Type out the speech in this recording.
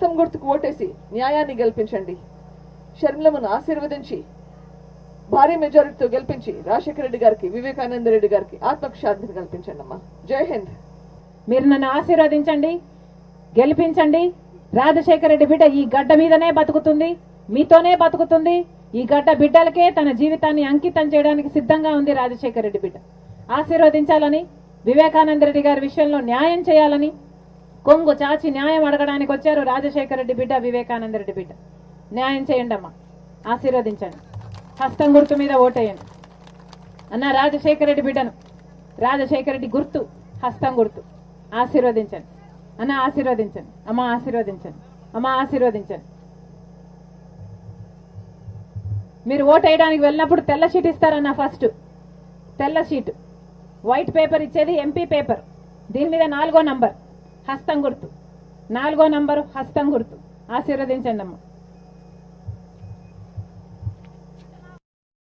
రక్తం గుర్తుకు ఓటేసి న్యాయాన్ని గెలిపించండి. షర్మిలమ్మను ఆశీర్వదించి భారీ మెజారిటీతో గెలిపించి రాజశేఖర రెడ్డి గారికి వివేకానంద రెడ్డి గారికి ఆత్మక్షాంతిని కల్పించండి అమ్మా. జై హింద్. మీరు నన్ను ఆశీర్వదించండి గెలిపించండి. రాజశేఖర రెడ్డి బిడ్డ ఈ గడ్డ మీదనే బతుకుతుంది మీతోనే బతుకుతుంది. ఈ గడ్డ బిడ్డలకే తన జీవితాన్ని అంకితం చేయడానికి సిద్ధంగా ఉంది రాజశేఖర రెడ్డి బిడ్డ. ఆశీర్వదించాలని వివేకానంద రెడ్డి గారి విషయంలో న్యాయం చేయాలని కొంగు చాచి న్యాయం అడగడానికి వచ్చారు రాజశేఖర రెడ్డి బిడ్డ వివేకానంద రెడ్డి బిడ్డ. న్యాయం చేయండి అమ్మా ఆశీర్వదించండి. హస్తం గుర్తు మీద ఓటేయండి. అన్న రాజశేఖర రెడ్డి బిడ్డను. రాజశేఖర రెడ్డి గుర్తు హస్తం గుర్తు. ఆశీర్వదించండి. అన్న ఆశీర్వదించండి. అమ్మ ఆశీర్వదించండి. అమ్మ ఆశీర్వదించండి. మీరు ఓట్ వేయడానికి వెళ్ళినప్పుడు తెల్ల షీట్ ఇస్తారన్న ఫస్ట్. తెల్ల షీట్. వైట్ పేపర్ ఇచ్చేది ఎంపీ పేపర్. దీని మీద నాలుగో నంబర్. హస్తం గుర్తు. నాలుగో నంబరు హస్తం గుర్తు. ఆశీర్వదించండి అమ్మ